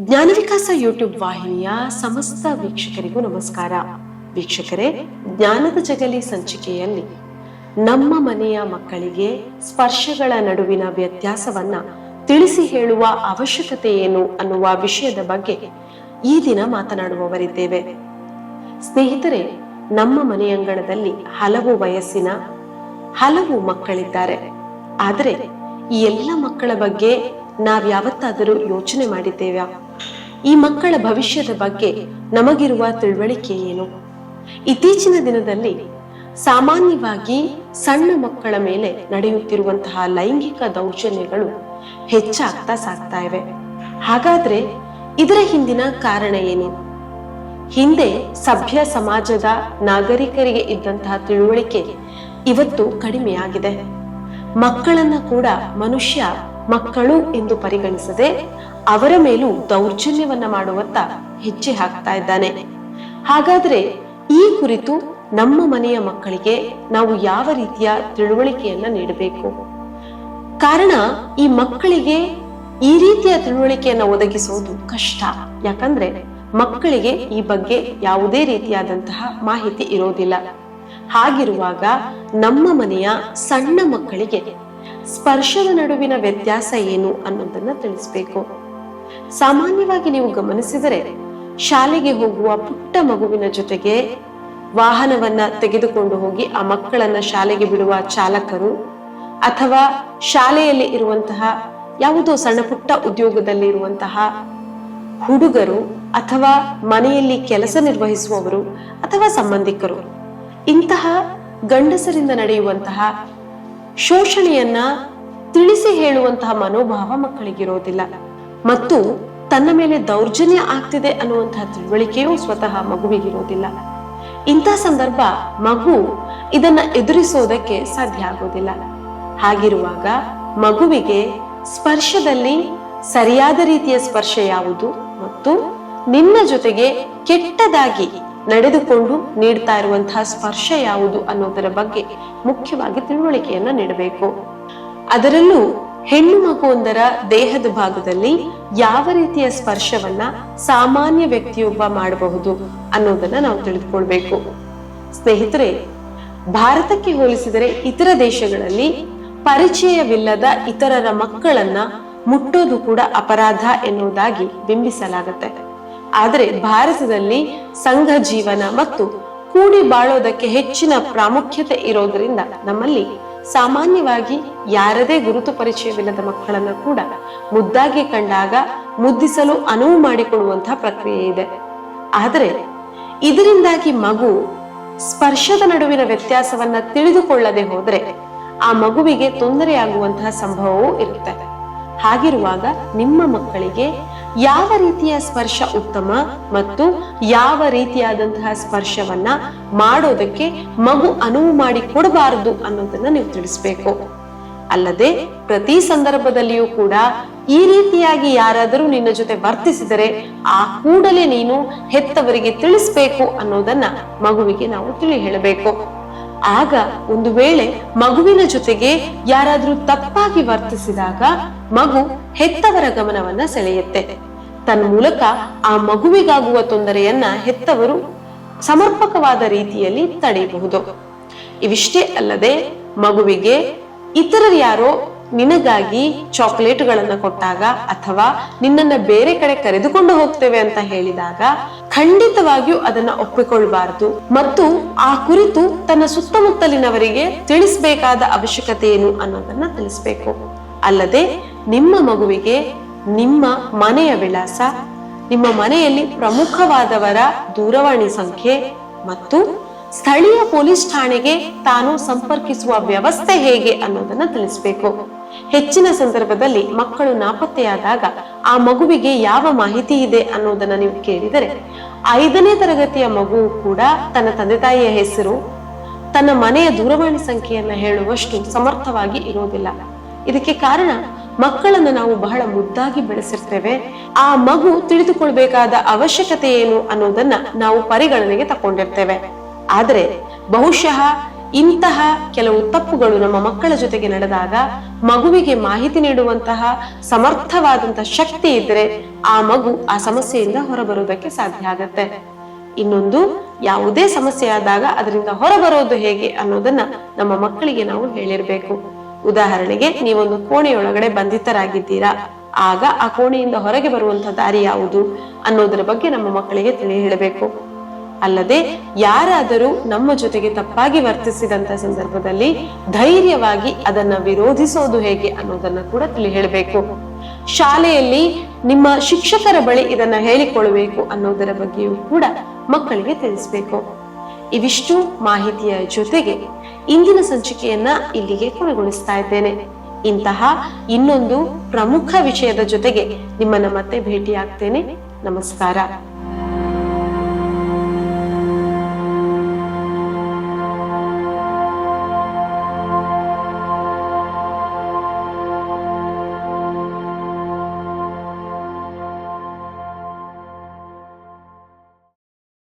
ಜ್ಞಾನವಿಕಾಸ YouTube ವಾಹಿನಿಯ ಸಮಸ್ತ ವೀಕ್ಷಕರಿಗೂ ನಮಸ್ಕಾರ. ವೀಕ್ಷಕರೇ, ಜ್ಞಾನದ ಜಗಲಿ ಸಂಚಿಕೆಯಲ್ಲಿ ನಮ್ಮ ಮನೆಯ ಮಕ್ಕಳಿಗೆ ಸ್ಪರ್ಶಗಳ ನಡುವಿನ ವ್ಯತ್ಯಾಸವನ್ನ ತಿಳಿಸಿ ಹೇಳುವ ಅವಶ್ಯಕತೆ ಏನು ಅನ್ನುವ ವಿಷಯದ ಬಗ್ಗೆ ಈ ದಿನ ಮಾತನಾಡುವವರಿದ್ದೇವೆ. ಸ್ನೇಹಿತರೆ, ನಮ್ಮ ಮನೆಯಂಗಣದಲ್ಲಿ ಹಲವು ವಯಸ್ಸಿನ ಹಲವು ಮಕ್ಕಳಿದ್ದಾರೆ. ಆದರೆ ಈ ಎಲ್ಲ ಮಕ್ಕಳ ಬಗ್ಗೆ ನಾವ್ಯಾವತ್ತಾದರೂ ಯೋಚನೆ ಮಾಡಿದ್ದೇವೆ? ಈ ಮಕ್ಕಳ ಭವಿಷ್ಯದ ಬಗ್ಗೆ ನಮಗಿರುವ ತಿಳುವಳಿಕೆ ಏನು? ಇತ್ತೀಚಿನ ದಿನದಲ್ಲಿ ಸಾಮಾನ್ಯವಾಗಿ ಸಣ್ಣ ಮಕ್ಕಳ ಮೇಲೆ ನಡೆಯುತ್ತಿರುವಂತಹ ಲೈಂಗಿಕ ದೌರ್ಜನ್ಯಗಳು ಹೆಚ್ಚಾಗ್ತಾ ಸಾಗ್ತಾ ಇವೆ. ಹಾಗಾದ್ರೆ ಇದರ ಹಿಂದಿನ ಕಾರಣ ಏನು? ಹಿಂದೆ ಸಭ್ಯ ಸಮಾಜದ ನಾಗರಿಕರಿಗೆ ಇದ್ದಂತಹ ತಿಳುವಳಿಕೆ ಇವತ್ತು ಕಡಿಮೆಯಾಗಿದೆ. ಮಕ್ಕಳನ್ನ ಕೂಡ ಮನುಷ್ಯ ಮಕ್ಕಳು ಎಂದು ಪರಿಗಣಿಸದೆ ಅವರ ಮೇಲೂ ದೌರ್ಜನ್ಯವನ್ನ ಮಾಡುವತ್ತ ಹೆಜ್ಜೆ ಹಾಕ್ತಾ ಇದ್ದಾನೆ. ಹಾಗಾದ್ರೆ ಈ ಕುರಿತು ನಮ್ಮ ಮನೆಯ ಮಕ್ಕಳಿಗೆ ನಾವು ಯಾವ ರೀತಿಯ ತಿಳುವಳಿಕೆಯನ್ನ ನೀಡಬೇಕು? ಕಾರಣ ಈ ಮಕ್ಕಳಿಗೆ ಈ ರೀತಿಯ ತಿಳುವಳಿಕೆಯನ್ನ ಒದಗಿಸುವುದು ಕಷ್ಟ. ಯಾಕಂದ್ರೆ ಮಕ್ಕಳಿಗೆ ಈ ಬಗ್ಗೆ ಯಾವುದೇ ರೀತಿಯಾದಂತಹ ಮಾಹಿತಿ ಇರೋದಿಲ್ಲ. ಹಾಗಿರುವಾಗ ನಮ್ಮ ಮನೆಯ ಸಣ್ಣ ಮಕ್ಕಳಿಗೆ ಸ್ಪರ್ಶದ ನಡುವಿನ ವ್ಯತ್ಯಾಸ ಏನು ಅನ್ನೋದನ್ನ ತಿಳಿಸ್ಬೇಕು. ಸಾಮಾನ್ಯವಾಗಿ ನೀವು ಗಮನಿಸಿದರೆ, ಶಾಲೆಗೆ ಹೋಗುವ ಪುಟ್ಟ ಮಗುವಿನ ಜೊತೆಗೆ ವಾಹನವನ್ನ ತೆಗೆದುಕೊಂಡು ಹೋಗಿ ಆ ಮಕ್ಕಳನ್ನ ಶಾಲೆಗೆ ಬಿಡುವ ಚಾಲಕರು ಅಥವಾ ಶಾಲೆಯಲ್ಲಿ ಇರುವಂತಹ ಯಾವುದೋ ಸಣ್ಣ ಪುಟ್ಟ ಉದ್ಯೋಗದಲ್ಲಿ ಇರುವಂತಹ ಹುಡುಗರು ಅಥವಾ ಮನೆಯಲ್ಲಿ ಕೆಲಸ ನಿರ್ವಹಿಸುವವರು ಅಥವಾ ಸಂಬಂಧಿಕರು, ಇಂತಹ ಗಂಡಸರಿಂದ ನಡೆಯುವಂತಹ ಶೋಷಣೆಯನ್ನ ತಿಳಿಸಿ ಹೇಳುವಂತಹ ಮನೋಭಾವ ಮಕ್ಕಳಿಗಿರೋದಿಲ್ಲ. ಮತ್ತು ತನ್ನ ಮೇಲೆ ದೌರ್ಜನ್ಯ ಆಗ್ತಿದೆ ಅನ್ನುವಂತಹ ತಿಳುವಳಿಕೆಯೂ ಸ್ವತಃ ಮಗುವಿಗಿರೋದಿಲ್ಲ ಇಂತಹ ಸಂದರ್ಭ ಮಗು ಇದನ್ನ ಎದುರಿಸೋದಕ್ಕೆ ಸಾಧ್ಯ ಆಗೋದಿಲ್ಲ. ಹಾಗಿರುವಾಗ ಮಗುವಿಗೆ ಸ್ಪರ್ಶದಲ್ಲಿ ಸರಿಯಾದ ರೀತಿಯ ಸ್ಪರ್ಶ ಯಾವುದು ಮತ್ತು ನಿನ್ನ ಜೊತೆಗೆ ಕೆಟ್ಟದಾಗಿ ನಡೆದುಕೊಂಡು ನೀಡ್ತಾ ಇರುವಂತಹ ಸ್ಪರ್ಶ ಯಾವುದು ಅನ್ನೋದರ ಬಗ್ಗೆ ಮುಖ್ಯವಾಗಿ ತಿಳುವಳಿಕೆಯನ್ನ ನೀಡಬೇಕು. ಅದರಲ್ಲೂ ಹೆಣ್ಣು ಮಗುವೊಂದರ ದೇಹದ ಭಾಗದಲ್ಲಿ ಯಾವ ರೀತಿಯ ಸ್ಪರ್ಶವನ್ನ ಸಾಮಾನ್ಯ ವ್ಯಕ್ತಿಯೊಬ್ಬ ಮಾಡಬಹುದು ಅನ್ನೋದನ್ನ ನಾವು ತಿಳಿದುಕೊಳ್ಬೇಕು. ಸ್ನೇಹಿತರೆ, ಭಾರತಕ್ಕೆ ಹೋಲಿಸಿದರೆ ಇತರ ದೇಶಗಳಲ್ಲಿ ಪರಿಚಯವಿಲ್ಲದ ಇತರರ ಮಕ್ಕಳನ್ನ ಮುಟ್ಟೋದು ಕೂಡ ಅಪರಾಧ ಎನ್ನುವುದಾಗಿ ಬಿಂಬಿಸಲಾಗುತ್ತೆ. ಆದರೆ ಭಾರತದಲ್ಲಿ ಸಂಘ ಜೀವನ ಮತ್ತು ಕೂಡಿ ಬಾಳೋದಕ್ಕೆ ಹೆಚ್ಚಿನ ಪ್ರಾಮುಖ್ಯತೆ ಇರೋದ್ರಿಂದ ನಮ್ಮಲ್ಲಿ ಸಾಮಾನ್ಯವಾಗಿ ಯಾರದೇ ಗುರುತು ಪರಿಚಯವಿಲ್ಲದ ಮಕ್ಕಳನ್ನ ಕೂಡ ಮುದ್ದಾಗಿ ಕಂಡಾಗ ಮುದ್ದಿಸಲು ಅನುವು ಮಾಡಿಕೊಡುವಂತಹ ಪ್ರಕ್ರಿಯೆ ಇದೆ. ಆದರೆ ಇದರಿಂದಾಗಿ ಮಗು ಸ್ಪರ್ಶದ ನಡುವಿನ ವ್ಯತ್ಯಾಸವನ್ನ ತಿಳಿದುಕೊಳ್ಳದೆ ಹೋದ್ರೆ ಆ ಮಗುವಿಗೆ ತೊಂದರೆಯಾಗುವಂತಹ ಸಂಭವವೂ ಇರುತ್ತದೆ ಹಾಗಿರುವಾಗ ನಿಮ್ಮ ಮಕ್ಕಳಿಗೆ ಯಾವ ರೀತಿಯ ಸ್ಪರ್ಶ ಉತ್ತಮ ಮತ್ತು ಯಾವ ರೀತಿಯಾದಂತಹ ಸ್ಪರ್ಶವನ್ನ ಮಾಡೋದಕ್ಕೆ ಮಗು ಅನುವು ಮಾಡಿ ಕೊಡಬಾರದು ಅನ್ನೋದನ್ನ ನೀವು ತಿಳಿಸ್ಬೇಕು. ಅಲ್ಲದೆ ಪ್ರತಿ ಸಂದರ್ಭದಲ್ಲಿಯೂ ಕೂಡ ಈ ರೀತಿಯಾಗಿ ಯಾರಾದರೂ ನಿನ್ನ ಜೊತೆ ವರ್ತಿಸಿದರೆ ಆ ಕೂಡಲೇ ನೀನು ಹೆತ್ತವರಿಗೆ ತಿಳಿಸ್ಬೇಕು ಅನ್ನೋದನ್ನ ಮಗುವಿಗೆ ನಾವು ತಿಳಿ ಹೇಳಬೇಕು ಆಗ ಒಂದು ವೇಳೆ ಮಗುವಿನ ಜೊತೆಗೆ ಯಾರಾದ್ರೂ ತಪ್ಪಾಗಿ ವರ್ತಿಸಿದಾಗ ಮಗು ಹೆತ್ತವರ ಗಮನವನ್ನ ಸೆಳೆಯುತ್ತೆ. ತನ್ನ ಮೂಲಕ ಆ ಮಗುವಿಗಾಗುವ ತೊಂದರೆಯನ್ನ ಹೆತ್ತವರು ಸಮರ್ಪಕವಾದ ರೀತಿಯಲ್ಲಿ ತಡೆಯಬಹುದು. ಇವಿಷ್ಟೇ ಅಲ್ಲದೆ ಮಗುವಿಗೆ ಇತರರು ಯಾರೋ ನಿನಗಾಗಿ ಚಾಕ್ಲೇಟ್ಗಳನ್ನ ಕೊಟ್ಟಾಗ ಅಥವಾ ನಿನ್ನನ್ನ ಬೇರೆ ಕಡೆ ಕರೆದುಕೊಂಡು ಹೋಗ್ತೇವೆ ಅಂತ ಹೇಳಿದಾಗ ಖಂಡಿತವಾಗಿಯೂ ಅದನ್ನ ಒಪ್ಪಿಕೊಳ್ಬಾರದು. ಮತ್ತು ಆ ಕುರಿತು ತನ್ನ ಸುತ್ತಮುತ್ತಲಿನವರಿಗೆ ತಿಳಿಸಬೇಕಾದ ಅವಶ್ಯಕತೆ ಏನು ಅನ್ನೋದನ್ನ ತಿಳಿಸ್ಬೇಕು. ಅಲ್ಲದೆ ನಿಮ್ಮ ಮಗುವಿಗೆ ನಿಮ್ಮ ಮನೆಯ ವಿಳಾಸ, ನಿಮ್ಮ ಮನೆಯಲ್ಲಿ ಪ್ರಮುಖವಾದವರ ದೂರವಾಣಿ ಸಂಖ್ಯೆ ಮತ್ತು ಸ್ಥಳೀಯ ಪೊಲೀಸ್ ಠಾಣೆಗೆ ತಾನು ಸಂಪರ್ಕಿಸುವ ವ್ಯವಸ್ಥೆ ಹೇಗೆ ಅನ್ನೋದನ್ನ ತಿಳಿಸಬೇಕು. ಹೆಚ್ಚಿನ ಸಂದರ್ಭದಲ್ಲಿ ಮಕ್ಕಳು ನಾಪತ್ತೆಯಾದಾಗ ಆ ಮಗುವಿಗೆ ಯಾವ ಮಾಹಿತಿ ಇದೆ ಅನ್ನೋದನ್ನ ನೀವು ಕೇಳಿದರೆ, ಐದನೇ ತರಗತಿಯ ಮಗು ಕೂಡ ತನ್ನ ತಂದೆ ತಾಯಿಯ ಹೆಸರು, ತನ್ನ ಮನೆಯ ದೂರವಾಣಿ ಸಂಖ್ಯೆಯನ್ನ ಹೇಳುವಷ್ಟು ಸಮರ್ಥವಾಗಿ ಇರೋದಿಲ್ಲ. ಇದಕ್ಕೆ ಕಾರಣ ಮಕ್ಕಳನ್ನ ನಾವು ಬಹಳ ಮುದ್ದಾಗಿ ಬೆಳೆಸಿರ್ತೇವೆ. ಆ ಮಗು ತಿಳಿದುಕೊಳ್ಬೇಕಾದ ಅವಶ್ಯಕತೆ ಏನು ಅನ್ನೋದನ್ನ ನಾವು ಪರಿಗಣನೆಗೆ ತಕೊಂಡಿರ್ತೇವೆ ಆದರೆ ಬಹುಶಃ ಇಂತಹ ಕೆಲವು ತಪ್ಪುಗಳು ನಮ್ಮ ಮಕ್ಕಳ ಜೊತೆಗೆ ನಡೆದಾಗ ಮಗುವಿಗೆ ಮಾಹಿತಿ ನೀಡುವಂತಹ ಸಮರ್ಥವಾದಂತಹ ಶಕ್ತಿ ಇದ್ರೆ ಆ ಮಗು ಆ ಸಮಸ್ಯೆಯಿಂದ ಹೊರಬರುವುದಕ್ಕೆ ಸಾಧ್ಯ ಆಗತ್ತೆ. ಇನ್ನೊಂದು ಯಾವುದೇ ಸಮಸ್ಯೆ ಆದಾಗ ಅದರಿಂದ ಹೊರಬರೋದು ಹೇಗೆ ಅನ್ನೋದನ್ನ ನಮ್ಮ ಮಕ್ಕಳಿಗೆ ನಾವು ಹೇಳಿರ್ಬೇಕು. ಉದಾಹರಣೆಗೆ, ನೀವೊಂದು ಕೋಣೆಯೊಳಗಡೆ ಬಂಧಿತರಾಗಿದ್ದೀರಾ, ಆಗ ಆ ಕೋಣೆಯಿಂದ ಹೊರಗೆ ಬರುವಂತಹ ದಾರಿ ಯಾವುದು ಅನ್ನೋದರ ಬಗ್ಗೆ ನಮ್ಮ ಮಕ್ಕಳಿಗೆ ತಿಳಿ ಹೇಳಬೇಕು ಅಲ್ಲದೆ, ಯಾರಾದರೂ ನಮ್ಮ ಜೊತೆಗೆ ತಪ್ಪಾಗಿ ವರ್ತಿಸಿದಂತ ಸಂದರ್ಭದಲ್ಲಿ ಧೈರ್ಯವಾಗಿ ಅದನ್ನ ವಿರೋಧಿಸೋದು ಹೇಗೆ ಅನ್ನೋದನ್ನ ಕೂಡ ತಿಳಿ ಹೇಳಬೇಕು ಶಾಲೆಯಲ್ಲಿ ನಿಮ್ಮ ಶಿಕ್ಷಕರ ಬಳಿ ಇದನ್ನ ಹೇಳಿಕೊಳ್ಳಬೇಕು ಅನ್ನೋದರ ಬಗ್ಗೆಯೂ ಕೂಡ ಮಕ್ಕಳಿಗೆ ತಿಳಿಸ್ಬೇಕು. ಇವಿಷ್ಟು ಮಾಹಿತಿಯ ಜೊತೆಗೆ ಇಂದಿನ ಸಂಚಿಕೆಯನ್ನ ಇಲ್ಲಿಗೆ ಕೊನೆಗೊಳಿಸ್ತಾ ಇದ್ದೇನೆ. ಇಂತಹ ಇನ್ನೊಂದು ಪ್ರಮುಖ ವಿಷಯದ ಜೊತೆಗೆ ನಿಮ್ಮನ್ನ ಮತ್ತೆ ಭೇಟಿಯಾಗ್ತೇನೆ. ನಮಸ್ಕಾರ.